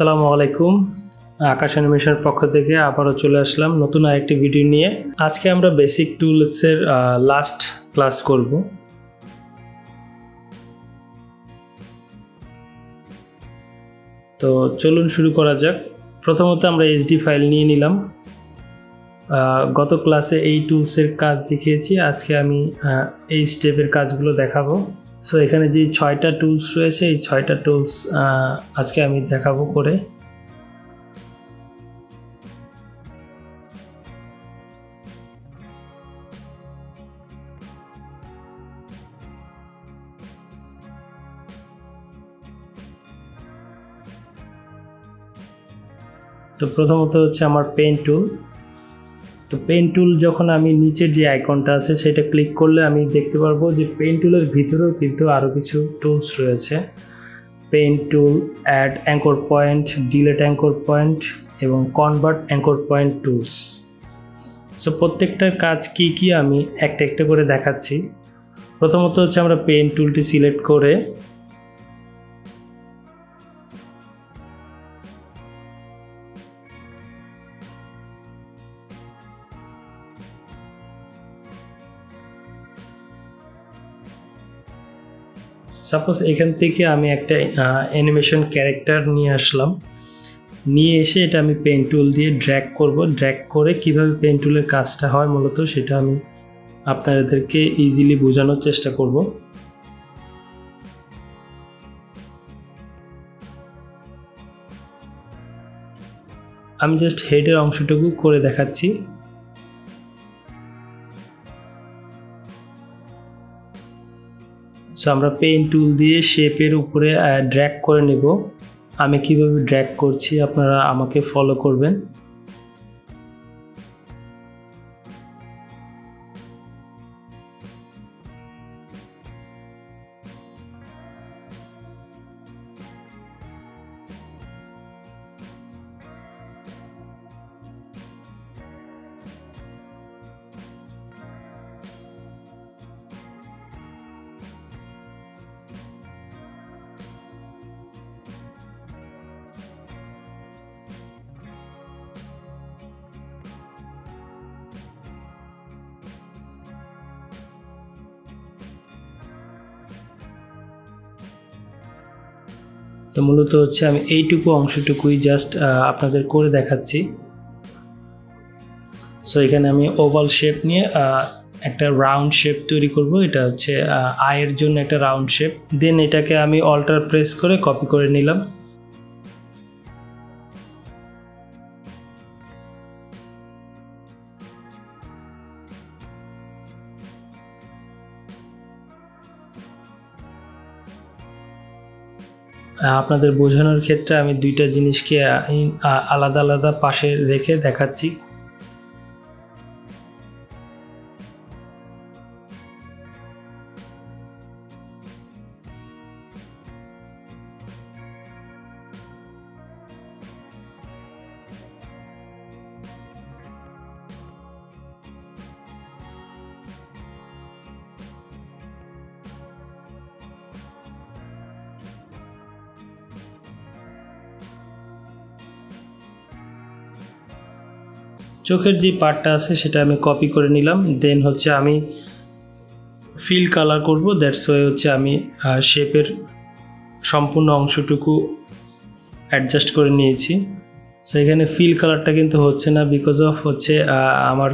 আসসালামু আলাইকুম। আকাশ অ্যানিমেশনের পক্ষ থেকে আবারও চলে আসলাম নতুন আরেকটি ভিডিও নিয়ে। আজকে আমরা বেসিক টুলসের লাস্ট ক্লাস করব। তো চলুন শুরু করা যাক। প্রথমত আমরা এইচডি ফাইল নিয়ে নিলাম। গত ক্লাসে এই টুলসের কাজ দেখিয়েছি। আজকে আমি এই স্টেপের কাজগুলো দেখাবো। সো এখানে যে ছয়টা টুলস রয়েছে, এই ছয়টা টুলস আজকে আমি দেখাবো করে। তো প্রথমত হচ্ছে আমার পেন টুল তো পেন টুল যখন আমি নিচের যে আইকনটা আছে, সেটা ক্লিক করলে আমি দেখতে পারব যে পেন টুলের ভিতরেও কিন্তু আরও কিছু টুলস রয়েছে। Pen tool add anchor point delete anchor point এবং convert anchor point tools so প্রত্যেকটার কাজ কি কি আমি একটা একটা করে দেখাচ্ছি। প্রথমত হচ্ছে আমরা পেন টুলটি সিলেক্ট করে সাপোজ এখান থেকে আমি একটা অ্যানিমেশন ক্যারেক্টার নিয়ে আসলাম। নিয়ে এসে এটা আমি পেন টুল দিয়ে ড্র্যাগ করব। ড্র্যাগ করে কীভাবে পেন টুলের কাজটা হয় মূলত সেটা আমি আপনাদেরকে ইজিলি বোঝানোর চেষ্টা করব। আমি জাস্ট হেডের অংশটুকু করে দেখাচ্ছি। সো আমরা পেন টুল দিয়ে শেপের উপরে ড্র্যাক করে নেব। আমি কীভাবে ড্র্যাক করছি আপনারা আমাকে ফলো করবেন। তো মূলত হচ্ছে আমি এইটুকু অংশটুকুই জাস্ট আপনাদের করে দেখাচ্ছি। সো এখানে আমি ওভাল শেপ নিয়ে একটা রাউন্ড শেপ তৈরি করব। এটা হচ্ছে আয়ের জন্য একটা রাউন্ড শেপ দেন এটাকে আমি অল্টার প্রেস করে কপি করে নিলাম। আপনাদের বোঝানোর ক্ষেত্রে আমি দুইটা জিনিসকে আলাদা আলাদা পাশে রেখে দেখাচ্ছি। চোখের যে পার্টটা আছে সেটা আমি কপি করে নিলাম। দেন হচ্ছে আমি ফিল কালার করব। দ্যাটস ওয়ে হচ্ছে আমি শেপের সম্পূর্ণ অংশটুকু অ্যাডজাস্ট করে নিয়েছি। সো এখানে ফিল কালারটা কিন্তু হচ্ছে না বিকজ অফ হচ্ছে আমার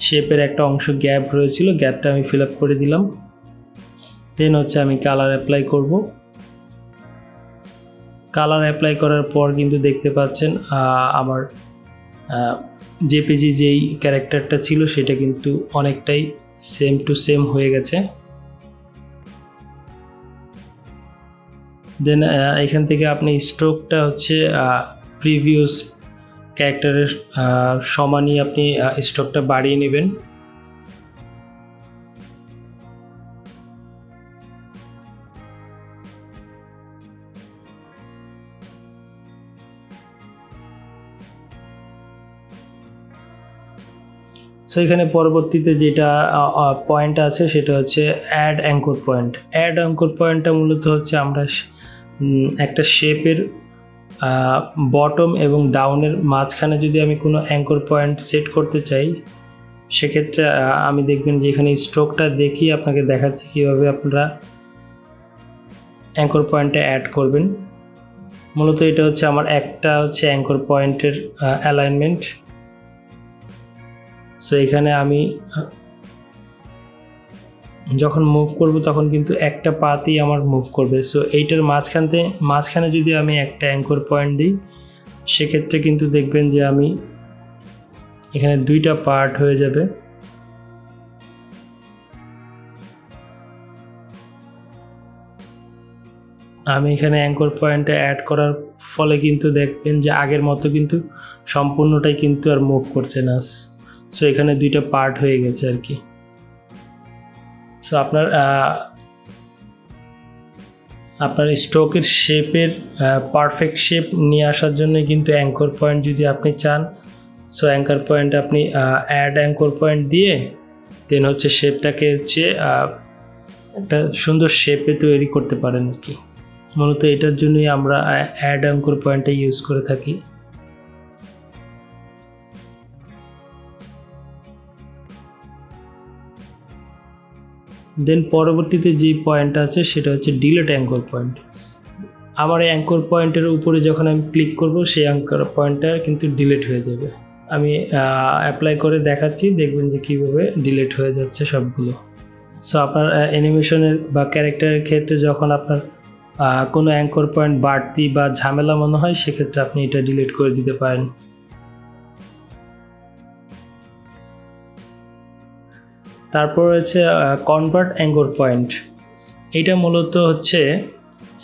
শেপের একটা অংশ গ্যাপ রয়েছিল। গ্যাপটা আমি ফিল আপ করে দিলাম। দেন হচ্ছে আমি কালার অ্যাপ্লাই করব। কালার অ্যাপ্লাই করার পর কিন্তু দেখতে পাচ্ছেন আহ, আমার জেপিজি যেই ক্যারেক্টারটা ছিল, সেটা কিন্তু অনেকটাই সেম টু সেম হয়ে গেছে। দেন এখান থেকে আপনি স্ট্রোকটা হচ্ছে প্রিভিয়াস ক্যারেক্টারের সমানই আপনি স্ট্রোকটা বাড়িয়ে নেবেন। সো এখানে পরবর্তীতে যেটা পয়েন্ট আছে, সেটা হচ্ছে add anchor point add anchor পয়েন্টটা মূলত হচ্ছে আমরা একটা শেপের বটম এবং ডাউনের মাঝখানে যদি আমি কোনো অ্যাঙ্কর পয়েন্ট সেট করতে চাই, সেক্ষেত্রে আমি দেখবেন যে এখানে স্ট্রোকটা দেখিয়ে আপনাকে দেখাচ্ছি কীভাবে আপনারা অ্যাঙ্কর পয়েন্টটা অ্যাড করবেন। মূলত এটা হচ্ছে আমার একটা হচ্ছে অ্যাঙ্কর পয়েন্টের অ্যালাইনমেন্ট সো এখানে আমি, যখন মুভ করব তখন কিন্তু একটা পাতেই আমার মুভ করবে। সো এইটার মাঝখানতে মাঝখানে যদি আমি একটা অ্যাঙ্কর পয়েন্ট দিই, সেক্ষেত্রে কিন্তু দেখবেন যে আমি এখানে দুইটা পার্ট হয়ে যাবে। আমি এখানে অ্যাঙ্কর পয়েন্টে অ্যাড করার ফলে কিন্তু দেখবেন যে আগের মতো কিন্তু সম্পূর্ণটাই কিন্তু আর মুভ করছে না। সো এখানে দুইটা পার্ট হয়ে গেছে আর কি। সো আপনার আপনার স্ট্রোকের শেপের পারফেক্ট শেপ নিয়ে আসার জন্য কিন্তু অ্যাঙ্কর পয়েন্ট যদি আপনি চান সো অ্যাঙ্কর পয়েন্ট আপনি অ্যাড অ্যাঙ্কর পয়েন্ট দিয়ে দেন হচ্ছে শেপটাকে হচ্ছে একটা সুন্দর শেপে তৈরি করতে পারেন আর কি। মূলত এটার জন্যই আমরা অ্যাড অ্যাঙ্কর পয়েন্টটা ইউজ করে থাকি। দেন পরবর্তীতে যে পয়েন্ট আছে, সেটা হচ্ছে ডিলেট অ্যাঙ্কর পয়েন্ট আমার এই অ্যাঙ্কর পয়েন্টের উপরে যখন আমি ক্লিক করব, সেই অ্যাঙ্কর পয়েন্টটা কিন্তু ডিলেট হয়ে যাবে। আমি অ্যাপ্লাই করে দেখাচ্ছি, দেখবেন যে কীভাবে ডিলেট হয়ে যাচ্ছে সবগুলো। সো আপনার অ্যানিমেশনের বা ক্যারেক্টারের ক্ষেত্রে যখন আপনার কোনো অ্যাঙ্কর পয়েন্ট বাড়তি বা ঝামেলা মনে হয়, সেক্ষেত্রে আপনি এটা ডিলিট করে দিতে পারেন। তারপর হচ্ছে কনভার্ট অ্যাঙ্কর পয়েন্ট এটা মূলত হচ্ছে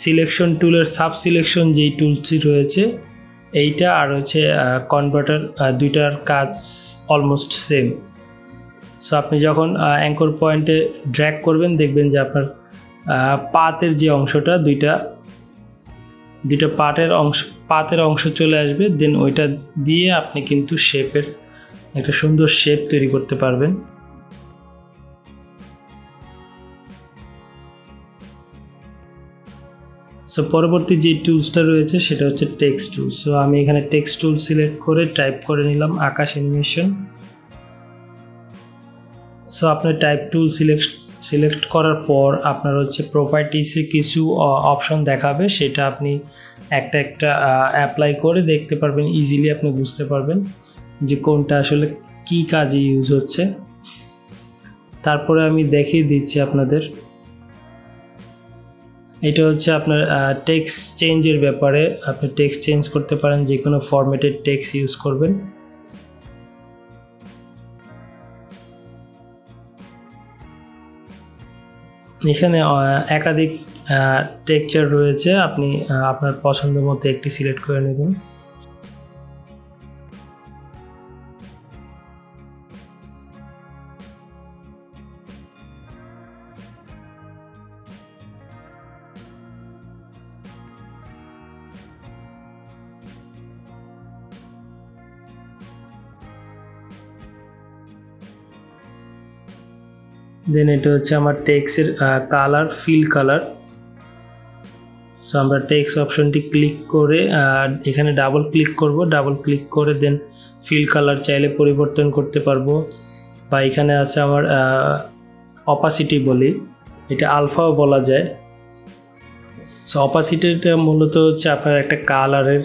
সিলেকশন টুলের সাব সিলেকশন যেই টুলসটি রয়েছে, এইটা আর হচ্ছে কনভার্টার দুইটার কাজ অলমোস্ট সেম সো আপনি যখন অ্যাঙ্কর পয়েন্টে ড্র্যাগ করবেন, দেখবেন যে আপনার পাতের যে অংশটা, দুইটা দুইটা পাটের অংশ, পাতের অংশ চলে আসবে দেন ওইটা দিয়ে আপনি কিন্তু শেপের একটা সুন্দর শেপ তৈরি করতে পারবেন। সো পরবর্তী যে টুলসটা রয়েছে, সেটা হচ্ছে টেক্সট টুল সো আমি এখানে টেক্সট টুল সিলেক্ট করে টাইপ করে নিলাম আকাশ অ্যানিমেশন সো আপনার টাইপ টুল সিলেক্ট সিলেক্ট করার পর আপনার হচ্ছে প্রপার্টিসে কিছু অপশন দেখাবে। সেটা আপনি একটা একটা অ্যাপ্লাই করে দেখতে পারবেন ইজিলি আপনি বুঝতে পারবেন যে কোনটা আসলে কী কাজে ইউজ হচ্ছে। তারপরে আমি দেখিয়ে দিচ্ছি আপনাদের। এটা হচ্ছে আপনার টেক্স চেঞ্জের ব্যাপারে আপনি টেক্স চেঞ্জ করতে পারেন যে কোনো ফরম্যাটেড টেক্স ইউজ করবেন। এখানে একাধিক টেক্সচার রয়েছে, আপনি আপনার পছন্দ মতো একটি সিলেক্ট করে নেবেন। দেন এটা হচ্ছে আমার টেক্সের কালার ফিল কালার সো আমরা টেক্স অপশনটি ক্লিক করে এখানে ডাবল ক্লিক করব ডাবল ক্লিক করে দেন ফিল কালার চাইলে পরিবর্তন করতে পারব। বা এখানে আছে আমার অপাসিটি বলি, এটা আলফাও বলা যায়। সো অপাসিটিটা মূলত হচ্ছে আপনার একটা কালারের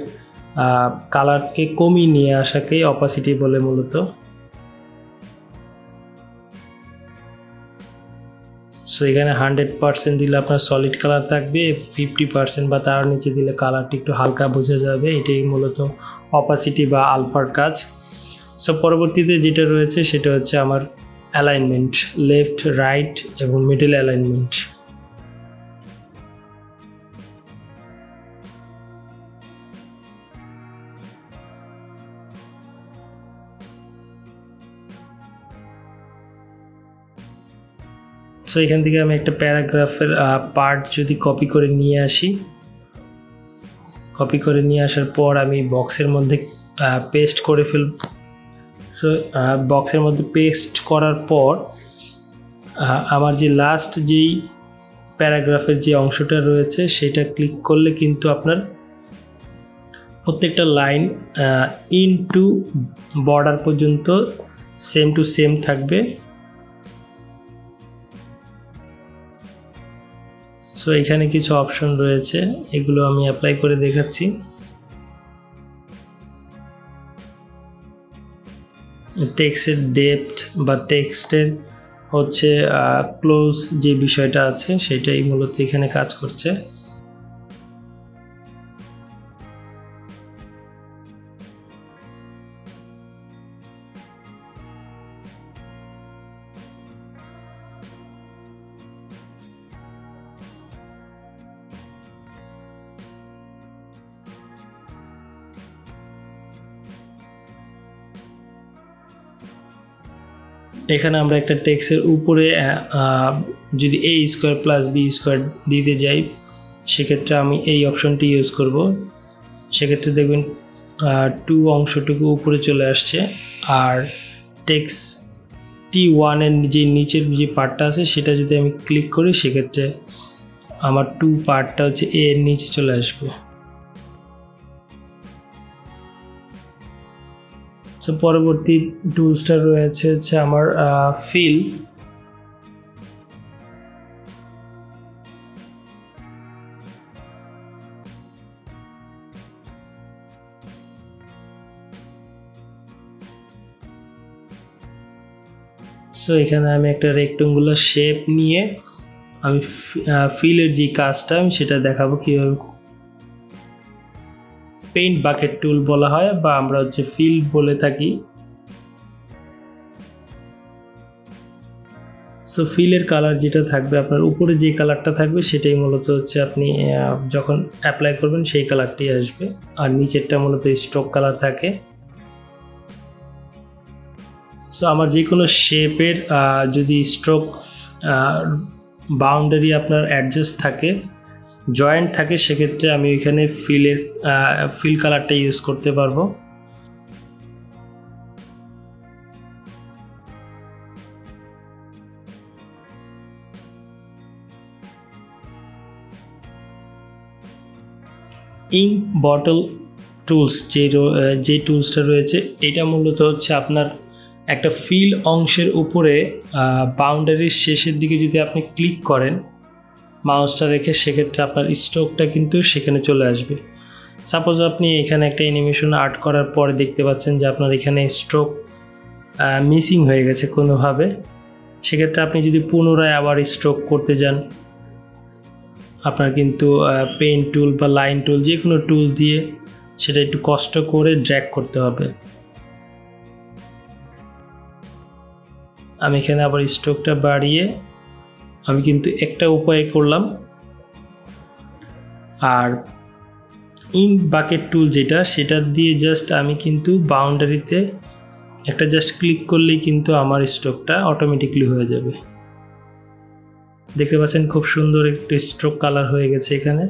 কালারকে কমিয়ে নিয়ে আসাকেই অপাসিটি বলে মূলত। সো এখানে হান্ড্রেড পার্সেন্ট দিলে আপনার সলিড কালার থাকবে ফিফটি পার্সেন্ট বা তার নিচে দিলে কালারটি একটু হালকা বোঝা যাবে। এটাই মূলত অপাসিটি বা আলফার কাজ। সো পরবর্তীতে যেটা রয়েছে সেটা হচ্ছে আমার অ্যালাইনমেন্ট লেফট রাইট এবং মিডল অ্যালাইনমেন্ট সো এখান থেকে আমি একটা প্যারাগ্রাফের পার্ট যদি কপি করে নিয়ে আসি। কপি করে নিয়ে আসার পর আমি বক্সের মধ্যে পেস্ট করে ফেলব। সো বক্সের মধ্যে পেস্ট করার পর আমার যে লাস্ট যেই প্যারাগ্রাফের যে অংশটা রয়েছে, সেটা ক্লিক করলে কিন্তু আপনার প্রত্যেকটা লাইন ইন টু বর্ডার পর্যন্ত সেম টু সেম থাকবে। সো এখানে কিছু অপশন রয়েছে। এগুলো আমি অ্যাপ্লাই করে দেখাচ্ছি। টেক্সটের ডেপথ বা টেক্সটের হচ্ছে ক্লোজ যে বিষয়টা আছে, সেটাই মূলত এখানে কাজ করছে। এখানে আমরা একটা টেক্সের উপরে যদি a square plus b square দিতে যাই, সেক্ষেত্রে আমি এই অপশনটি ইউজ করব। সেক্ষেত্রে দেখবেন টু অংশটুকু উপরে চলে আসছে। আর টেক্স টি ওয়ানের যে নিচের যে পার্টটা আছে, সেটা যদি আমি ক্লিক করি, সেক্ষেত্রে আমার টু পার্টটা হচ্ছে এ এর নিচে চলে আসবে। সো পরবর্তী টুলসটা রয়েছে হচ্ছে আমার ফিল সো এখানে আমি একটা রেক্টেঙ্গুলার শেপ নিয়ে আমি ফিলের যে কাজটা আমি সেটা দেখাবো কীভাবে পেইন্ট বাকেট টুল বলা হয় বা আমরা হচ্ছে ফিল বলে থাকি। সো ফিলের কালার যেটা থাকবে, আপনার উপরে যে কালারটা থাকবে, সেটাই মূলত হচ্ছে আপনি যখন অ্যাপ্লাই করবেন, সেই কালারটি আসবে। আর নিচেরটা মূলত স্ট্রোক কালার থাকে। সো আমার যে কোনো শেপের যদি স্ট্রোক বাউন্ডারি আপনার অ্যাডজাস্ট থাকে জয়েন্ট থাকে, সেক্ষেত্রে আমি ওইখানে ফিলের ফিল কালারটা ইউজ করতে পারব। ইঙ্ক বটল টুলস যে যে টুলসটা রয়েছে, এটা মূলত হচ্ছে আপনার একটা ফিল অংশের উপরে বাউন্ডারির শেষের দিকে যদি আপনি ক্লিক করেন মাউসটা রেখে সেক্ষেত্রে আপনার স্ট্রোকটা কিন্তু সেখানে চলে আসবে। সাপোজ আপনি এখানে একটা অ্যানিমেশন আর্ট করার পরে দেখতে পাচ্ছেন যে আপনার এখানে স্ট্রোক মিসিং হয়ে গেছে কোনোভাবে। সেক্ষেত্রে আপনি যদি পুনরায় আবার স্ট্রোক করতে যান, আপনার কিন্তু পেন টুল বা লাইন টুল যে কোনো টুল দিয়ে সেটা একটু কষ্ট করে ড্র্যাক করতে হবে। আমি এখানে আবার স্ট্রোকটা বাড়িয়ে আমি কিন্তু একটা উপায় করলাম। আর ইঙ্ক বাকেট টুল যেটা, সেটা দিয়ে জাস্ট আমি কিন্তু বাউন্ডারিতে একটা জাস্ট ক্লিক করলেই কিন্তু আমার স্ট্রোকটা অটোমেটিকলি হয়ে যাবে। দেখতে পাচ্ছেন খুব সুন্দর একটু স্ট্রোক কালার হয়ে গেছে এখানে।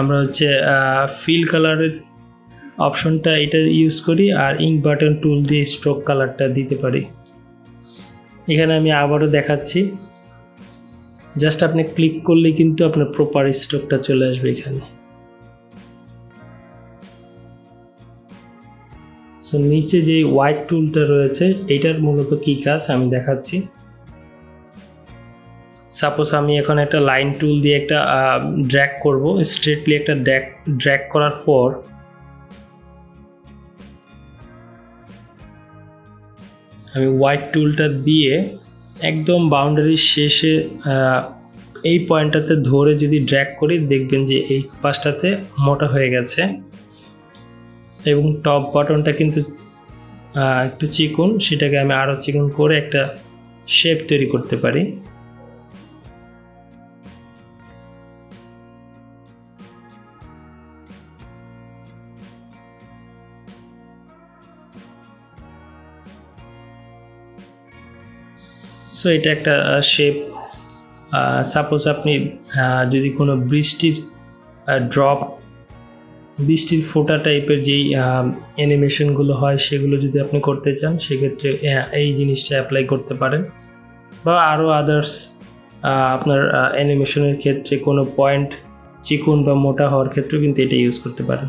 আমরা হচ্ছে ফিল কালারের অপশনটা এটা ইউজ করি আর ইঙ্ক বাটন টুল দিয়ে স্ট্রোক কালারটা দিতে পারি। এখানে আমি আবারও দেখাচ্ছি। জাস্ট আপনি ক্লিক করলে কিন্তু আপনার প্রপার স্ট্রোকটা চলে আসবে এখানে। সো নিচে যে হোয়াইট টুলটা রয়েছে, এটার মূলত কী কাজ আমি দেখাচ্ছি। সাপোজ আমি এখন একটা লাইন টুল দিয়ে একটা ড্র্যাগ করব। স্ট্রেটলি একটা ড্র্যাগ ড্র্যাগ করার পর আমি হোয়াইট টুলটা দিয়ে একদম বাউন্ডারির শেষে এই পয়েন্টটাতে ধরে যদি ড্র্যাক করি, দেখবেন যে এই পাশটাতে মোটা হয়ে গেছে। এবং টপ বাটনটা কিন্তু একটু চিকুন, সেটাকে আমি আরও চিকুন করে একটা শেপ তৈরি করতে পারি। সো এটা একটা শেপ সাপোজ আপনি যদি কোনো বৃষ্টির ড্রপ বৃষ্টির ফোঁটা টাইপের যেই অ্যানিমেশনগুলো হয় সেগুলো যদি আপনি করতে চান সেক্ষেত্রে আহ, এই জিনিসটা অ্যাপ্লাই করতে পারেন। বা আরও আদার্স আপনার অ্যানিমেশনের ক্ষেত্রে কোনো পয়েন্ট চিকন বা মোটা হওয়ার ক্ষেত্রেও কিন্তু এটা ইউজ করতে পারেন।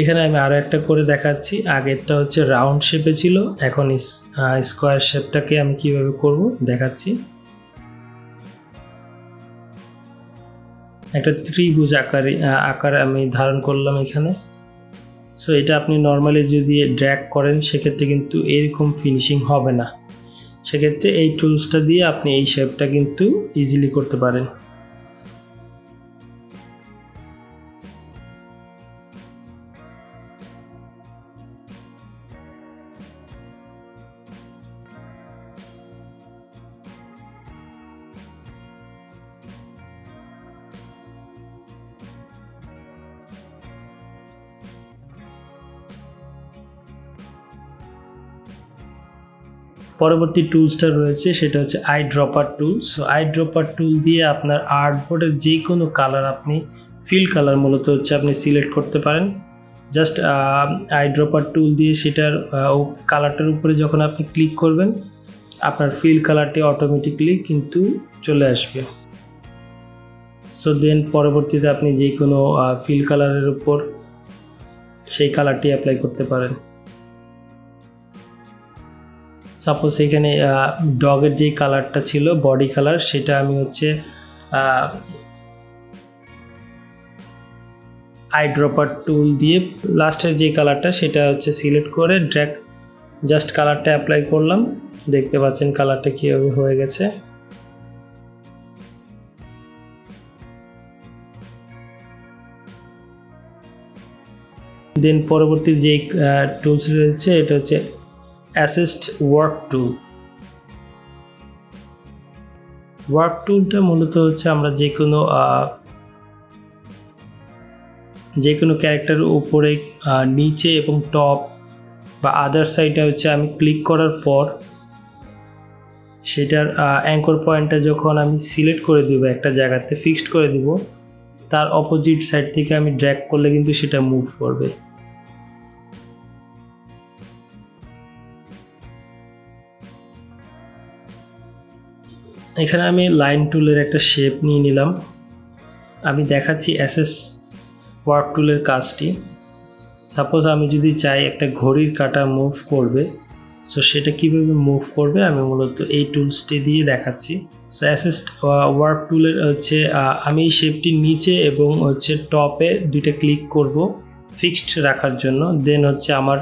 এখানে আমি আরও একটা করে দেখাচ্ছি। আগেরটা হচ্ছে রাউন্ড শেপে ছিল, এখন স্কোয়ার শেপটাকে আমি কীভাবে করব দেখাচ্ছি। একটা ত্রিভুজ আকারে আকার আমি ধারণ করলাম এখানে। সো এটা আপনি নর্মালি যদি ড্র্যাগ করেন, সেক্ষেত্রে কিন্তু এরকম ফিনিশিং হবে না। সেক্ষেত্রে এই টুলসটা দিয়ে আপনি এই শেপটা কিন্তু ইজিলি করতে পারেন। পরবর্তী টুলসটা রয়েছে, সেটা হচ্ছে eye dropper tool so eye dropper tool দিয়ে আপনার আর্টবোর্ডের যে কোনো কালার আপনি ফিল কালার মূলত হচ্ছে আপনি সিলেক্ট করতে পারেন। জাস্ট আই ড্রপার টুল দিয়ে সেটার কালারটার উপরে যখন আপনি ক্লিক করবেন, আপনার ফিল কালারটি অটোমেটিকলি কিন্তু চলে আসবে। সো দেন পরবর্তীতে আপনি যে কোনো ফিল কালারের উপর সেই কালারটি অ্যাপ্লাই করতে পারেন। সাপোজ এখানে ডগের যেই কালারটা ছিল বডি কালার সেটা আমি হচ্ছে আই ড্রপার টুল দিয়ে লাস্টের যে কালারটা সেটা হচ্ছে সিলেক্ট করে ড্র্যাক জাস্ট কালারটা অ্যাপ্লাই করলাম। দেখতে পাচ্ছেন কালারটা কীভাবে হয়ে গেছে। দেন পরবর্তী যে টুলস রয়েছে, এটা হচ্ছে অ্যাসিস্ট ওয়ার্ক টুল ওয়ার্ক টুলটা মূলত হচ্ছে আমরা যে কোনো যে কোনো ক্যারেক্টারের উপরে নিচে এবং টপ বা আদার সাইডে হচ্ছে আমি ক্লিক করার পর সেটার অ্যাঙ্কর পয়েন্টটা যখন আমি সিলেক্ট করে দেব একটা জায়গাতে ফিক্সড করে দেব, তার অপোজিট সাইড থেকে আমি ড্র্যাক করলে কিন্তু সেটা মুভ করবে। এখানে আমি লাইন টুলের একটা শেপ নিয়ে নিলাম। আমি দেখাচ্ছি অ্যাসেস ওয়ার্ক টুলের কাজটি। সাপোজ আমি যদি চাই একটা ঘড়ির কাটা মুভ করবে সো সেটা কীভাবে মুভ করবে আমি মূলত এই টুলসটি দিয়ে দেখাচ্ছি। সো অ্যাসিস্ট ওয়ার্ক টুলের হচ্ছে আমি এই শেপটির নিচে এবং হচ্ছে টপে দুইটা ক্লিক করব ফিক্সড রাখার জন্য। দেন হচ্ছে আমার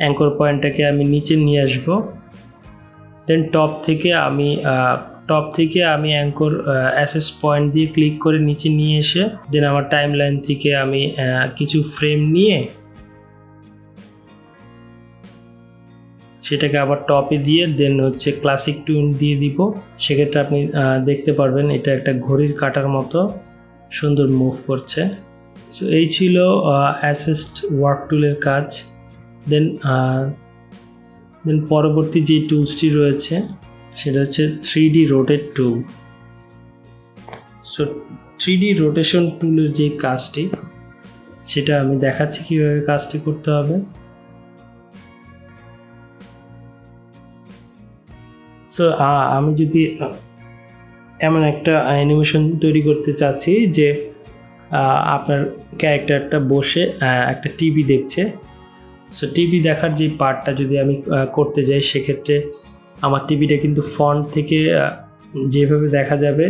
অ্যাঙ্কর পয়েন্টটাকে আমি নিচে নিয়ে আসব। দেন টপ থেকে আমি টপ থেকে আমি অ্যাঙ্কর অ্যাসেস পয়েন্ট দিয়ে ক্লিক করে নিচে নিয়ে এসে দেন আমার টাইম লাইন থেকে আমি কিছু ফ্রেম নিয়ে সেটাকে আবার টপে দিয়ে দেন হচ্ছে ক্লাসিক টুন দিয়ে দিব। সেক্ষেত্রে আপনি দেখতে পারবেন এটা একটা ঘড়ির কাটার মতো সুন্দর মুভ করছে। সো এই ছিল অ্যাসেস্ট ওয়ার্ক টুলের কাজ। দেন দেন পরবর্তী যে টুলসটি রয়েছে সেটা হচ্ছে three D rotate tool so three D rotation টুলের যে কাজটি, সেটা আমি দেখাচ্ছি কীভাবে কাজটি করতে হবে। সো আমি যদি এমন একটা অ্যানিমেশন তৈরি করতে চাচ্ছি যে আপনার ক্যারেক্টারটা বসে একটা টিভি দেখছে। সো টিভি দেখার যে পার্টটা যদি আমি করতে যাই, সেক্ষেত্রে আমার টিভিটা কিন্তু ফ্রন্ট থেকে যেভাবে দেখা যাবে,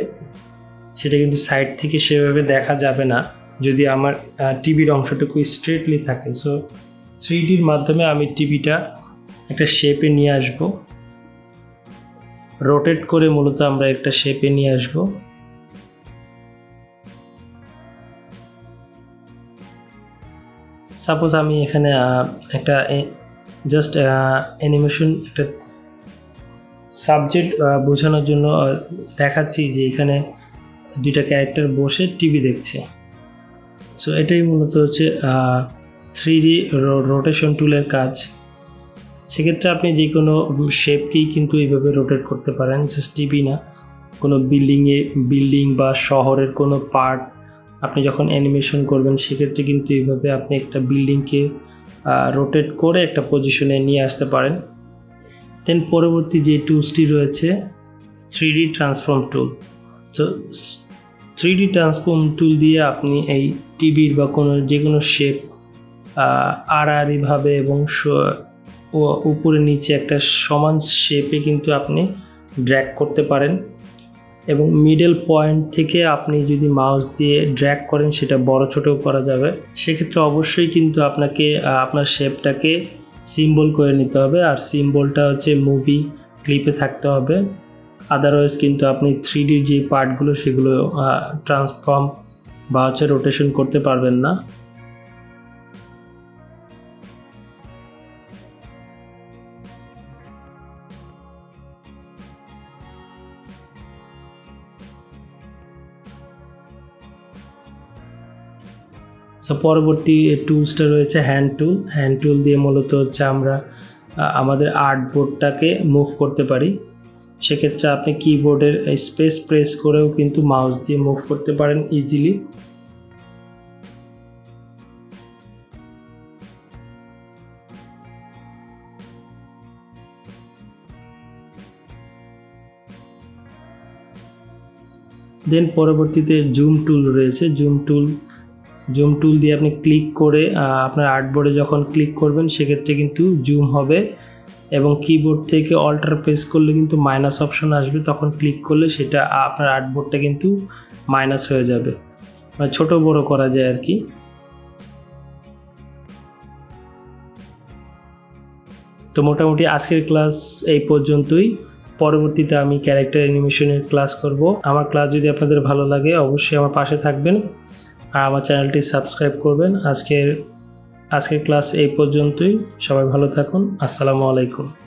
সেটা কিন্তু সাইড থেকে সেভাবে দেখা যাবে না, যদি আমার টিভির অংশটুকু স্ট্রেটলি থাকে। সো থ্রি মাধ্যমে আমি টিভিটা একটা শেপে নিয়ে আসব। রোটেট করে মূলত আমরা একটা শেপে নিয়ে আসব। সাপোজ আমি এখানে একটা জাস্ট অ্যানিমেশন একটা সাবজেক্ট বোঝানোর জন্য দেখাচ্ছি যে এখানে দুইটা ক্যারেক্টার বসে টিভি দেখছে। সো এটাই মূলত হচ্ছে থ্রি ডি রোটেশন টুলের কাজ। সেক্ষেত্রে আপনি যে কোনো শেপকেই কিন্তু এইভাবে রোটেট করতে পারেন জাস্ট টিভি না। কোনো বিল্ডিংয়ে বিল্ডিং বা শহরের কোনো পার্ট আপনি যখন অ্যানিমেশন করবেন, সেক্ষেত্রে কিন্তু এইভাবে আপনি একটা বিল্ডিংকে রোটেট করে একটা পজিশনে নিয়ে আসতে পারেন। দেন পরবর্তী যে টুলসটি রয়েছে থ্রি ডি ট্রান্সফর্ম টুল তো থ্রি ডি ট্রান্সফর্ম টুল দিয়ে আপনি এই টিভির বা কোনো, যে কোনো শেপ আড়াআড়িভাবে এবং উপরে নিচে একটা সমান শেপে কিন্তু আপনি ড্র্যাগ করতে পারেন। এবং মিডল পয়েন্ট থেকে আপনি যদি মাউস দিয়ে ড্র্যাগ করেন, সেটা বড় ছোটও করা যাবে। সেক্ষেত্রে অবশ্যই কিন্তু আপনাকে আপনার শেপটাকে সিম্বল করে নিতে হবে আর সিম্বলটা হচ্ছে মুভি ক্লিপে থাকতে হবে। আদারওয়াইজ কিন্তু আপনি থ্রি ডির যে পার্টগুলো সেগুলো ট্রান্সফর্ম বা হচ্ছে রোটেশন করতে পারবেন না। সো পরবর্তী টুলসটা রয়েছে হ্যান্ড টুল হ্যান্ড টুল দিয়ে মূলত হচ্ছে আমরা আমাদের আর্টবোর্ডটাকে মুভ করতে পারি। সেক্ষেত্রে আপনি কিবোর্ডের স্পেস প্রেস করেও কিন্তু মাউস দিয়ে মুভ করতে পারেন ইজিলি দেন পরবর্তীতে জুম টুল রয়েছে। জুম টুল জুম টুল দিয়ে আপনি ক্লিক করে আপনার আর্টবোর্ডে যখন ক্লিক করবেন, সেক্ষেত্রে কিন্তু জুম হবে এবং কিবোর্ড থেকে অল্টার প্রেস করলে কিন্তু মাইনাস অপশন আসবে। তখন ক্লিক করলে সেটা আপনার আর্টবোর্ডটা কিন্তু মাইনাস হয়ে যাবে। মানে ছোট বড় করা যায় আর কি। তো মোটামুটি আজকের ক্লাস এই পর্যন্তই। পরবর্তীতে আমি ক্যারেক্টার অ্যানিমেশনের ক্লাস করব। আমার ক্লাস যদি আপনাদের ভালো লাগে, অবশ্যই আমার পাশে থাকবেন। আমার চ্যানেলটি সাবস্ক্রাইব করবেন। আজকের আজকের ক্লাস এই পর্যন্তই। সবাই ভালো থাকুন। আসসালামু আলাইকুম।